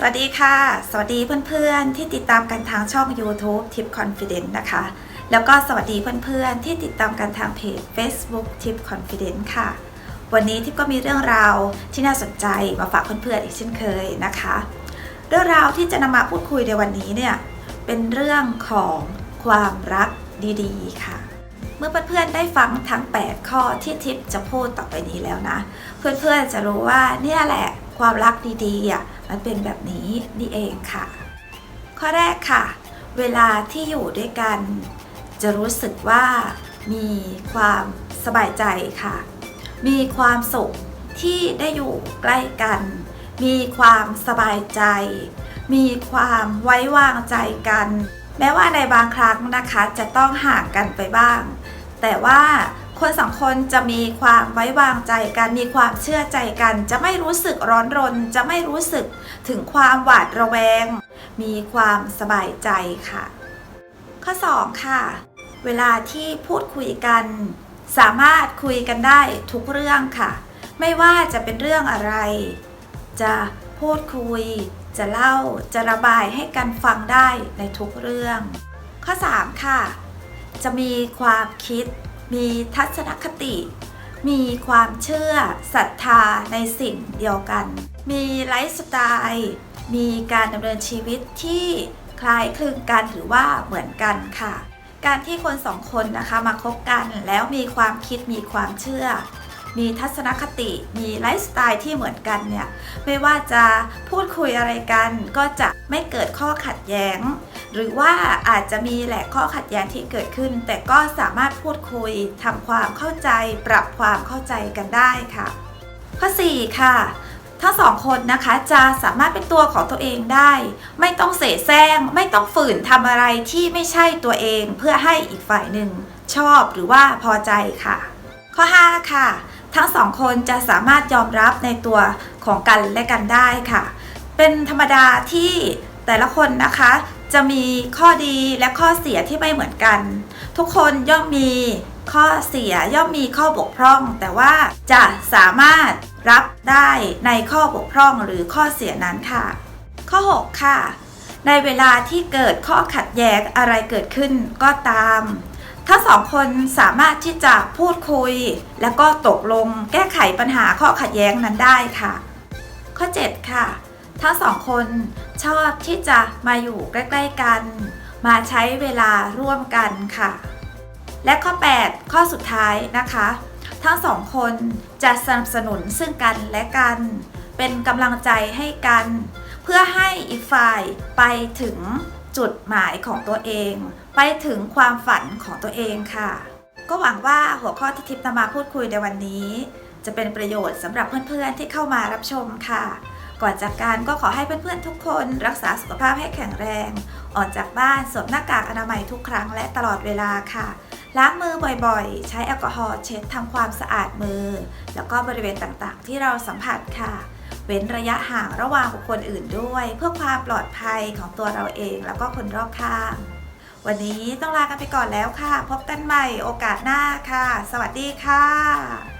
สวัสดีค่ะ สวัสดีเพื่อนๆ ที่ติดตามกันทางช่อง YouTube Tip Confidence นะคะ แล้วก็สวัสดีเพื่อนๆ ที่ติดตามกันทางเพจ Facebook Tip Confidence ค่ะ วันนี้ทิปก็มีเรื่องราวที่น่าสนใจมาฝากเพื่อนๆอีกเช่นเคยนะคะ เรื่องราวที่จะนำมาพูดคุยในวันนี้เนี่ยเป็นเรื่องของความรักดีๆ ค่ะ เมื่อเพื่อนๆได้ฟังทั้ง 8 ข้อที่ทิปจะพูดต่อไปนี้แล้วนะ เพื่อนๆจะรู้ว่าเนี่ยแหละความรักดีๆอะ มันเป็นแบบนี้นี่เองค่ะ ข้อแรกค่ะ เวลาที่อยู่ด้วยกัน จะรู้สึกว่ามีความสบายใจค่ะ มีความสุขที่ได้อยู่ใกล้กัน มีความสบายใจ มีความไว้วางใจกัน แม้ว่าในบางครั้งนะคะจะต้องห่างกันไปบ้าง แต่ว่า คนสองคนจะมีความไว้วางใจกัน มีความเชื่อใจกัน จะไม่รู้สึกร้อนรน จะไม่รู้สึกถึงความหวาดระแวง มีความสบายใจค่ะ ข้อ 2 ค่ะ เวลาที่พูดคุยกัน สามารถคุยกันได้ทุกเรื่องค่ะ ไม่ว่าจะเป็นเรื่องอะไร จะพูดคุย จะเล่า จะระบายให้กันฟังได้ในทุกเรื่อง ข้อ 3 ค่ะ จะมีความคิด มีทัศนคติ มีความเชื่อศรัทธาในสิ่งเดียวกัน มีไลฟ์สไตล์มีการดำเนินชีวิตที่คล้ายคลึงกันหรือว่าเหมือนกันค่ะ การที่คนสองคนนะคะมาคบกันแล้วมีความคิดมีความเชื่อ มีทัศนคติ มีไลฟ์สไตล์ที่เหมือนกันเนี่ย ไม่ว่าจะพูดคุยอะไรกันก็จะไม่เกิดข้อขัดแย้ง หรือว่าอาจจะมีแหละข้อขัดแย้งที่เกิดขึ้น แต่ก็สามารถพูดคุยทำความเข้าใจ ปรับความเข้าใจกันได้ค่ะ ข้อ 4 ค่ะทั้งสองคนนะคะจะสามารถเป็นตัวของตัวเองได้ ไม่ต้องเสแสร้งไม่ต้องฝืนทำอะไรที่ไม่ใช่ตัวเองเพื่อให้อีกฝ่ายหนึ่งชอบหรือว่าพอใจค่ะ ข้อ 5 ค่ะ ทั้งสองคนจะสามารถยอมรับในตัวของกันและกันได้ค่ะ เป็นธรรมดาที่แต่ละคนนะคะ จะมีข้อดีและข้อเสียที่ไม่เหมือนกัน ทุกคนย่อมมีข้อเสียย่อมมีข้อบกพร่อง แต่ว่าจะสามารถรับได้ในข้อบกพร่องหรือข้อเสียนั้นค่ะ ข้อ 6 ค่ะ ในเวลาที่เกิดข้อขัดแย้งอะไรเกิดขึ้นก็ตามถ้าสองคนสามารถที่จะพูดคุย แล้วก็ตกลงแก้ไขปัญหาข้อขัดแย้งนั้นได้ค่ะ ข้อ 7 ค่ะ ทั้งสองคนชอบที่จะมาอยู่ใกล้ๆกัน มาใช้เวลาร่วมกันค่ะ และข้อ 8 ข้อสุดท้ายนะคะ ทั้งสองคนจะสนับสนุนซึ่งกันและกัน เป็นกำลังใจให้กัน เพื่อให้อีกฝ่ายไปถึงจุดหมายของตัวเอง ไปถึงความฝันของตัวเองค่ะ ก็หวังว่าหัวข้อที่ทิพย์นำมาพูดคุยในวันนี้ จะเป็นประโยชน์สำหรับเพื่อนๆที่เข้ามารับชมค่ะ ก่อนจากการก็ขอให้เพื่อนๆทุกคนรักษาสุขภาพให้แข็งแรง ออกจากบ้านสวมหน้ากากอนามัยทุกครั้งและตลอดเวลาค่ะ ล้างมือบ่อยๆ ใช้แอลกอฮอล์เช็ดทำความสะอาดมือ แล้วก็บริเวณต่างๆ ที่เราสัมผัสค่ะ เว้นระยะห่างระหว่างบุคคลอื่นด้วย เพื่อความปลอดภัยของตัวเราเองแล้วก็คนรอบข้าง วันนี้ต้องลากันไปก่อนแล้วค่ะ พบกันใหม่โอกาสหน้าค่ะ สวัสดีค่ะ